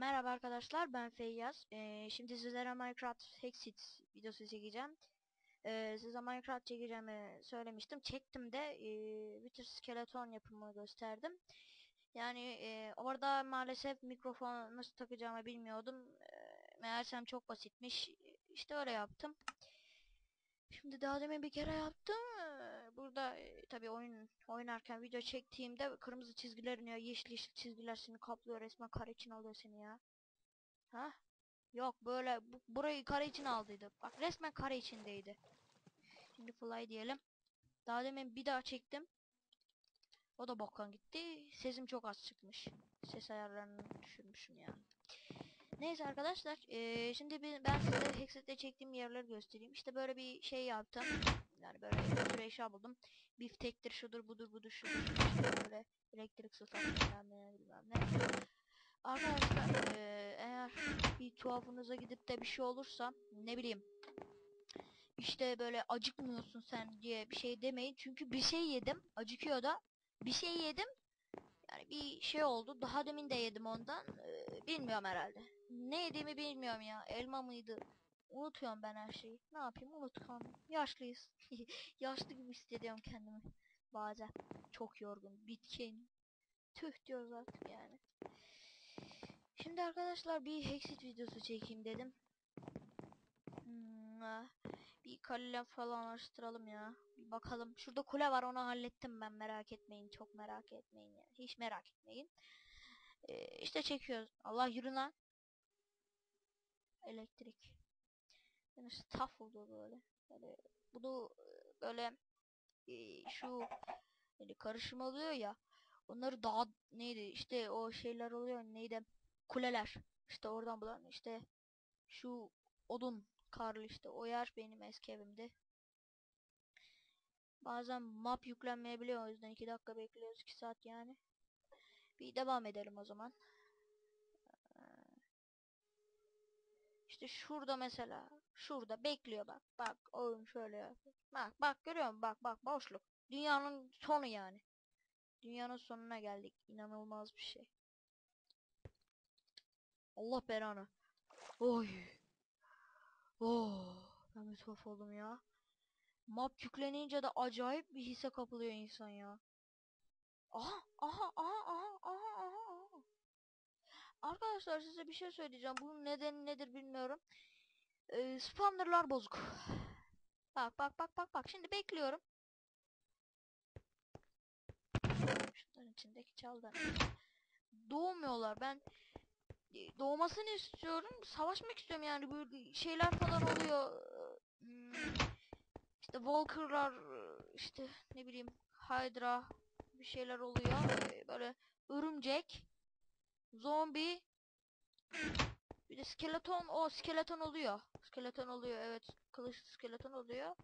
Merhaba arkadaşlar ben Feyyaz. Ee, şimdi sizlere Minecraft Hexit videosu çekeceğim. Ee, size Minecraft çekeceğimi söylemiştim. Çektim de ee, bir tür skeleton yapımı gösterdim. Yani ee, orada maalesef mikrofon nasıl takacağımı bilmiyordum. Ee, meğersem çok basitmiş. İşte öyle yaptım. Şimdi daha demin bir kere yaptım. Ee, Burada e, tabii oyun oynarken video çektiğimde kırmızı çizgiler iniyor. Yeşil yeşil çizgiler seni kaplıyor resmen kare için alıyor seni ya. Ha? Yok böyle bu, burayı kare için aldıydı. Bak resmen kare içindeydi. Şimdi fly diyelim. Daha demin bir daha çektim. O da boktan gitti. Sesim çok az çıkmış. Ses ayarlarını düşürmüşüm ya. Neyse arkadaşlar, eee, şimdi ben size Hexit'te çektiğim yerleri göstereyim. İşte böyle bir şey yaptım. Yani böyle bir sürü eşya buldum. Biftektir, şudur, budur, budur, şudur, şudur, böyle elektrik sıfat bilmem ne. Arkadaşlar, eee, eğer bir tuhafınıza gidip de bir şey olursa, ne bileyim, işte böyle acıkmıyorsun sen diye bir şey demeyin. Çünkü bir şey yedim, acıkıyor da. Bir şey yedim, yani bir şey oldu. Daha demin de yedim ondan. Eee, bilmiyorum herhalde. Ne yediğimi bilmiyorum ya. Elma mıydı? Unutuyorum ben her şeyi. Ne yapayım? Unutkanım. Yaşlıyız. Yaşlı gibi hissediyorum kendimi. Bazen. Çok yorgun. Bitkin. Tüh diyoruz artık yani. Şimdi arkadaşlar bir Hexit videosu çekeyim dedim. Hmm, ah, bir kale falan araştıralım ya. Bir bakalım. Şurada kule var onu hallettim ben merak etmeyin. Çok merak etmeyin yani. Hiç merak etmeyin. Ee, işte çekiyoruz. Allah yürü lan. Elektrik. Yani staff oldu böyle. Böyle bunu böyle e, şu yani karışım oluyor ya. Onları dağ neydi işte o şeyler oluyor neydi kuleler. İşte oradan bulan işte şu odun karlı işte o yer benim eski evimdi. Bazen map yüklenmeyebiliyor o yüzden 2 dakika bekliyoruz 2 saat yani. Bir devam edelim o zaman. İşte şurada mesela. Şurada bekliyor bak. Bak oyun şöyle yapıyor. Bak bak görüyor musun? Bak bak boşluk. Dünyanın sonu yani. Dünyanın sonuna geldik. İnanılmaz bir şey. Allah belanı. Oy. Oh. Ben bir tuhaf oldum ya. Map yüklenince de acayip bir hisse kapılıyor insan ya. Aha aha aha aha aha aha. Arkadaşlar size bir şey söyleyeceğim. Bunun nedeni nedir bilmiyorum. Ee, spawnerlar bozuk. Bak bak bak bak bak. Şimdi bekliyorum. Şunların içindeki çaldan. Doğmuyorlar. Ben e, doğmasını istiyorum. Savaşmak istiyorum yani. Böyle şeyler falan oluyor. Hmm, İşte Walker'lar işte ne bileyim Hydra bir şeyler oluyor. Ee, Böyle örümcek zombi bir de skeleton o skeleton oluyor. Skeleton oluyor evet. Kılıçlı skeleton oluyor.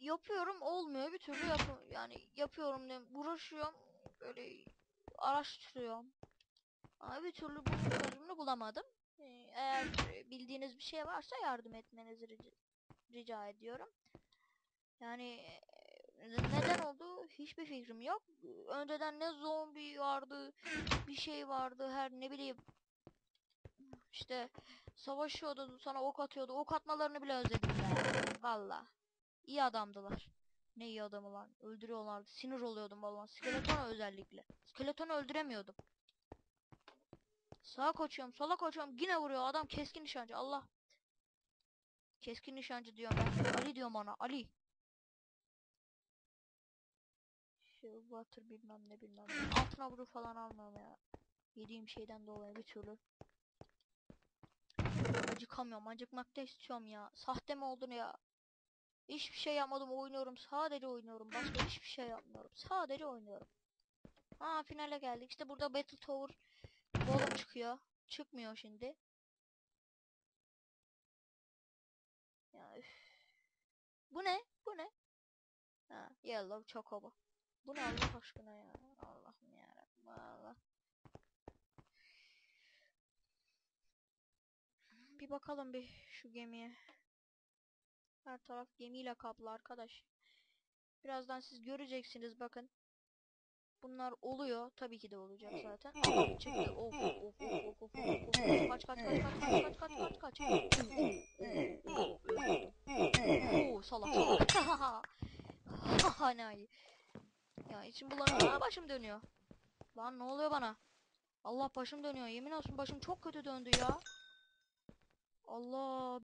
Yapıyorum olmuyor bir türlü yap yani yapıyorum diyorum uğraşıyorum böyle araştırıyorum. Ama bir türlü bunun çözümünü bulamadım. Ee, Eğer e, bildiğiniz bir şey varsa yardım etmenizi rica, ediyorum. Yani hiçbir fikrim yok. Önceden ne zombi vardı, bir şey vardı her ne bileyim. İşte savaşıyordu sana ok atıyordu. Ok atmalarını bile özledim ben. Valla. İyi adamdılar. Ne iyi adamı lan. Öldürüyorlardı. Sinir oluyordum valla. Skeletona özellikle. Skeletonu öldüremiyordum. Sağa koşuyorum, sola koşuyorum. Yine vuruyor adam keskin nişancı. Allah. Keskin nişancı diyorum ben. Ali diyorum ona. Ali. Şey, water bilmem ne bilmem ne. Altına vuru falan almam ya. Yediğim şeyden dolayı bir türlü. Acıkamıyorum. Acıkmak da istiyorum ya. Sahte mi oldun ya? Hiçbir şey yapmadım. Oynuyorum. Sadece oynuyorum. Başka hiçbir şey yapmıyorum. Sadece oynuyorum. Ha finale geldik. İşte burada Battle Tower Golem çıkıyor. Çıkmıyor şimdi. Ya üf. Bu ne? Bu ne? Ha, Yellow Chocobo. Bu ne Allah aşkına ya? Allah'ım yarabbim Allah. Bir bakalım bir şu gemiye. Her taraf gemiyle kaplı arkadaş. Birazdan siz göreceksiniz bakın. Bunlar oluyor. Tabii ki de olacak zaten. Çıktı. Of of of of of. Kaç kaç kaç kaç kaç kaç kaç kaç kaç. Oo salak salak. Hani Ya içim bulanıyor. Aa, başım dönüyor. Lan ne oluyor bana? Allah başım dönüyor. Yemin olsun başım çok kötü döndü ya. Allah